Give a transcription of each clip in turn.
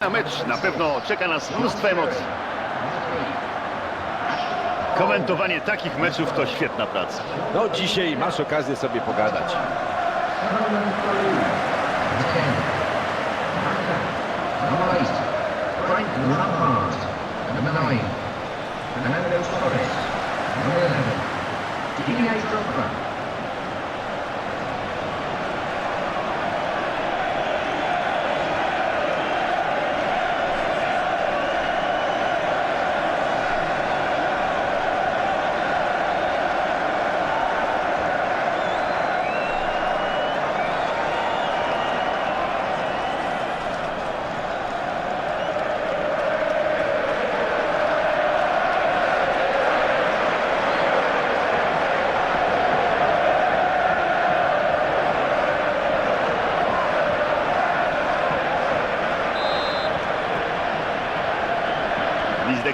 Na mecz na pewno czeka nas mnóstwo emocji. Komentowanie takich meczów to świetna praca. No dzisiaj masz okazję sobie pogadać. Nummer 8, Frank Lampard. Number 9, Fernando Torres. Number 11, Didier Drogba.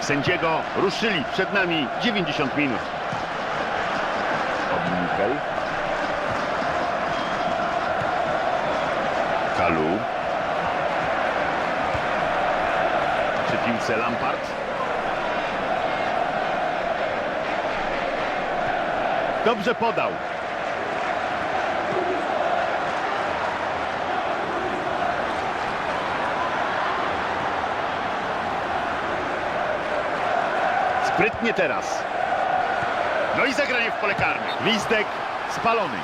Sędziego ruszyli przed nami 90 minut. Obnikel. Kalu. Przy piłce Lampard. Dobrze podał. Sprytnie teraz. No i zagranie w pole karne. Gwizdek spalony.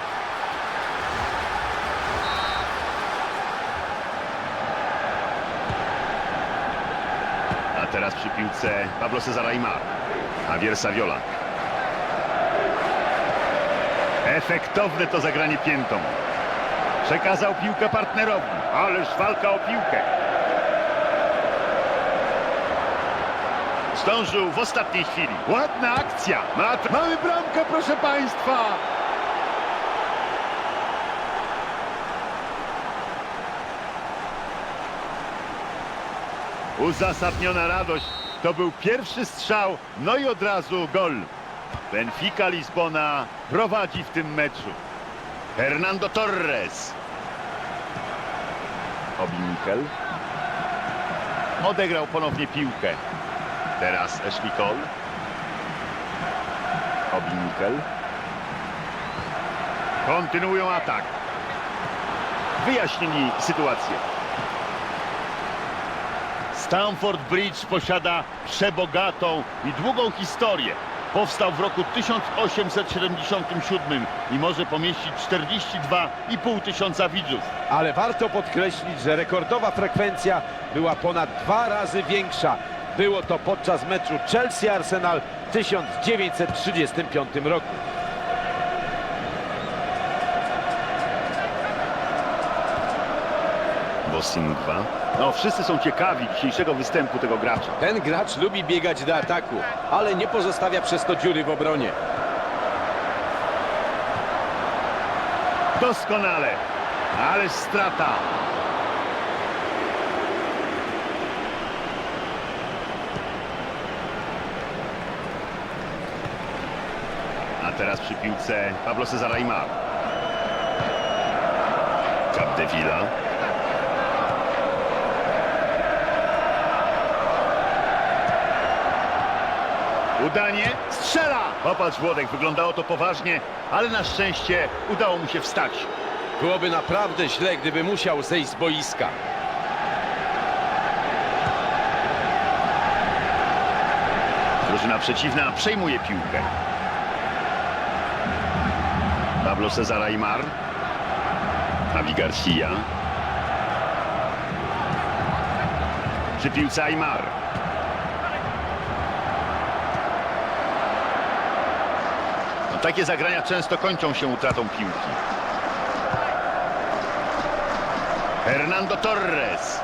A teraz przy piłce Pablo Cezar Aymar. Javier Saviola. Efektowne to zagranie piętą. Przekazał piłkę partnerowi. Ależ walka o piłkę. Zdążył w ostatniej chwili. Ładna akcja. Ma- Mamy bramkę, proszę Państwa. Uzasadniona radość. To był pierwszy strzał, no i od razu gol. Benfica Lizbona prowadzi w tym meczu. Hernando Torres. Obinkel. Odegrał ponownie piłkę. Teraz Ashley Cole. Obinkel. Kontynuują atak. Wyjaśnili sytuację. Stamford Bridge posiada przebogatą i długą historię. Powstał w roku 1877 i może pomieścić 42,5 tysiąca widzów. Ale warto podkreślić, że rekordowa frekwencja była ponad dwa razy większa. Było to podczas meczu Chelsea-Arsenal w 1935 roku. Bosingwa. No, wszyscy są ciekawi dzisiejszego występu tego gracza. Ten gracz lubi biegać do ataku, ale nie pozostawia przez to dziury w obronie. Doskonale. Ależ strata. A teraz przy piłce Pablo Cezar Aymar. Capdevila. Udanie, strzela! Popatrz Włodek, wyglądało to poważnie, ale na szczęście udało mu się wstać. Byłoby naprawdę źle, gdyby musiał zejść z boiska. Drużyna przeciwna przejmuje piłkę. Pablo Cezar Aymar. Javi Garcia. Przy piłce Aymar. No, takie zagrania często kończą się utratą piłki. Hernando Torres.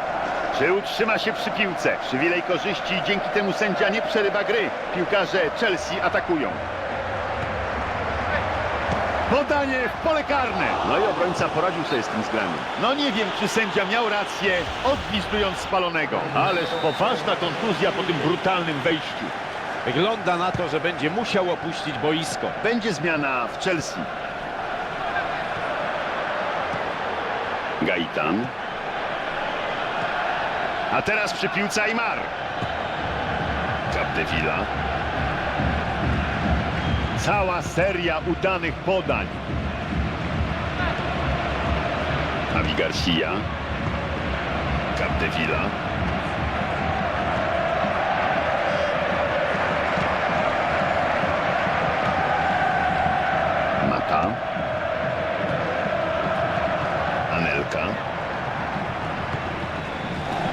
Czy utrzyma się przy piłce? Przywilej korzyści dzięki temu sędzia nie przerywa gry. Piłkarze Chelsea atakują. Podanie w pole karne. No i obrońca poradził sobie z tym zgraniem. No nie wiem, czy sędzia miał rację, odgwizdując spalonego. Ależ poważna kontuzja po tym brutalnym wejściu. Wygląda na to, że będzie musiał opuścić boisko. Będzie zmiana w Chelsea. Gaitan. A teraz przy piłce Aymar. Capdevila. Cała seria udanych podań. Javi Garcia. Capdevila. Mata. Anelka.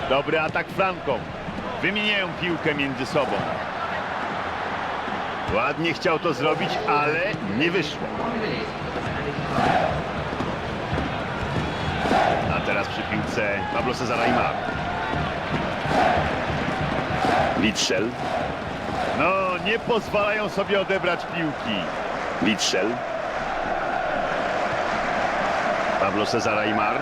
Dobry atak flanką. Wymieniają piłkę między sobą. Ładnie chciał to zrobić, ale nie wyszło. A teraz przy piłce Pablo Cezar Aymar. Witszel. No, nie pozwalają sobie odebrać piłki. Witszel. Pablo Cezar Aymar.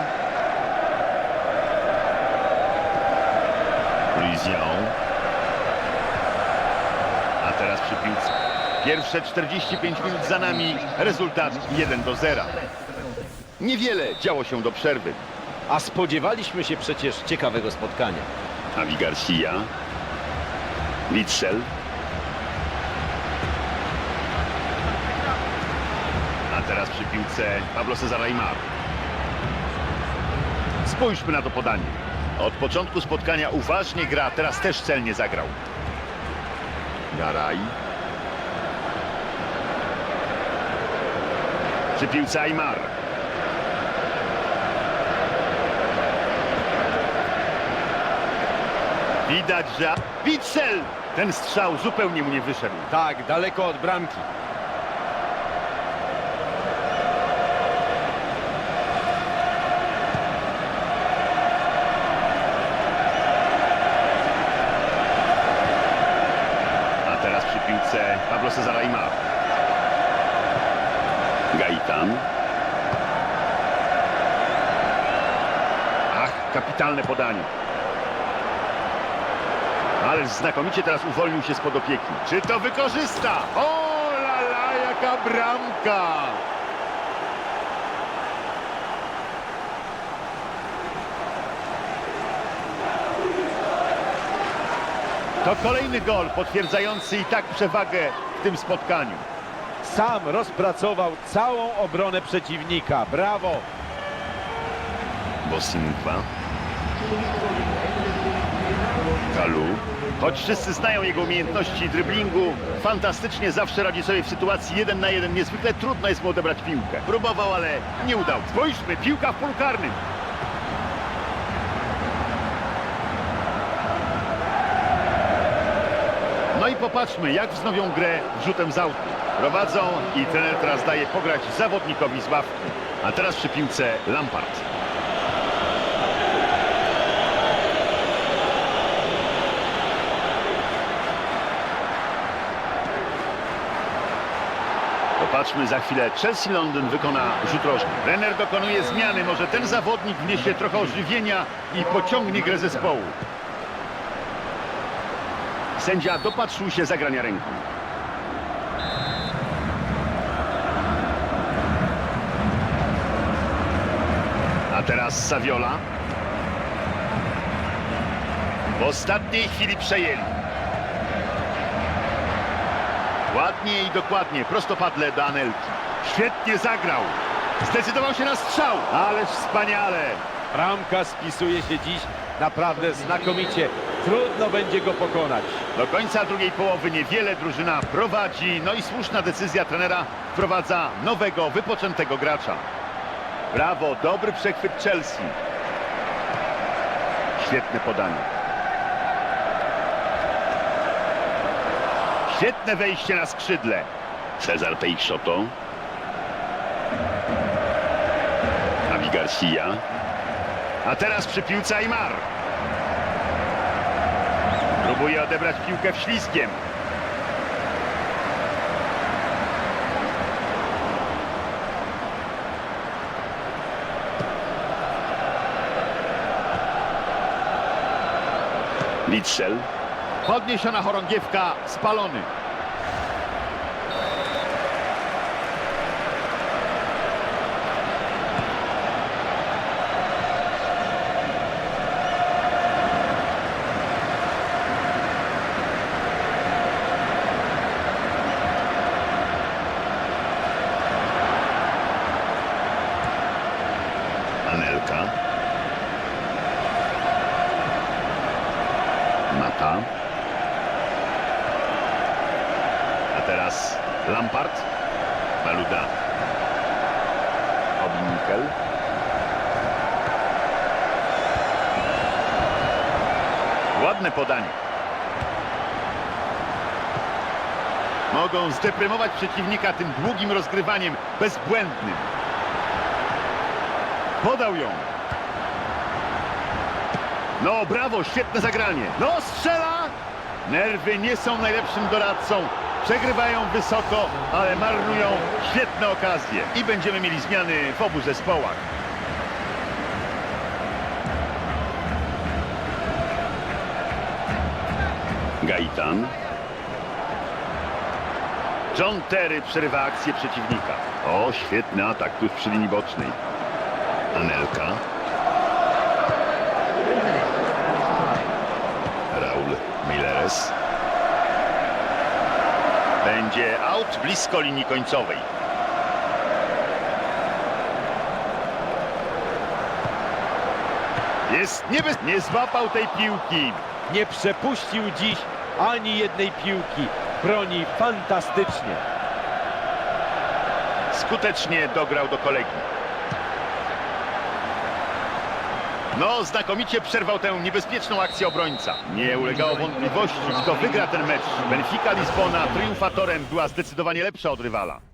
Luizion. A teraz przy piłce. Pierwsze 45 minut za nami. Rezultat 1 do 0. Niewiele działo się do przerwy. A spodziewaliśmy się przecież ciekawego spotkania. Javi Garcia. Witszel. A teraz przy piłce Pablo Cezar Aymar. Spójrzmy na to podanie. Od początku spotkania uważnie gra, teraz też celnie zagrał. Garaj. Przy piłce Aymar. Widać, że... Witsel! Ten strzał zupełnie mu nie wyszedł. Tak, daleko od bramki. A teraz przy piłce Pablo Cezar Aymar. Gaitan. Ach, kapitalne podanie. Ależ znakomicie teraz uwolnił się spod opieki. Czy to wykorzysta? O la la, jaka bramka! To kolejny gol potwierdzający i tak przewagę w tym spotkaniu. Sam rozpracował całą obronę przeciwnika. Brawo! Bosingwa. Kalu. Choć wszyscy znają jego umiejętności dryblingu, fantastycznie zawsze radzi sobie w sytuacji jeden na jeden. Niezwykle trudno jest mu odebrać piłkę. Próbował, ale nie udał. Spójrzmy, piłka w polu karnym. No i popatrzmy, jak wznowią grę rzutem z autu. Prowadzą i trener teraz daje pograć zawodnikowi z ławki. A teraz przy piłce Lampard. Popatrzmy za chwilę. Chelsea Londyn wykona rzut rożny. Renner dokonuje zmiany. Może ten zawodnik wniesie trochę ożywienia i pociągnie grę zespołu. Sędzia dopatrzył się zagrania ręką. A teraz Saviola. W ostatniej chwili przejęli. Ładnie i dokładnie, prostopadle do Anelki. Świetnie zagrał. Zdecydował się na strzał. Ależ wspaniale. Bramka spisuje się dziś naprawdę znakomicie. Trudno będzie go pokonać. Do końca drugiej połowy niewiele drużyna prowadzi. No i słuszna decyzja trenera wprowadza nowego, wypoczętego gracza. Brawo, dobry przechwyt Chelsea. Świetne podanie. Świetne wejście na skrzydle. Cezar Peixoto. Javi Garcia. A teraz przy piłce Aymar. Próbuje odebrać piłkę w śliskiem. Witszel. Podniesiona chorągiewka, spalony. Mata. A teraz Lampard. Maluda. Obinkel. Ładne podanie. Mogą zdeprymować przeciwnika tym długim rozgrywaniem, bezbłędnym. Podał ją. No brawo, świetne zagranie. No strzela! Nerwy nie są najlepszym doradcą. Przegrywają wysoko, ale marnują świetne okazje. I będziemy mieli zmiany w obu zespołach. Gaitan. John Terry przerywa akcję przeciwnika. O, świetny atak tuż przy linii bocznej. Anelka. Raul Mileres. Będzie out blisko linii końcowej. Jest niebez... Nie złapał tej piłki. Nie przepuścił dziś ani jednej piłki. Broni fantastycznie. Skutecznie dograł do kolegi. No, znakomicie przerwał tę niebezpieczną akcję obrońca. Nie ulegało wątpliwości, kto wygra ten mecz. Benfica Lizbona triumfatorem była zdecydowanie lepsza od rywala.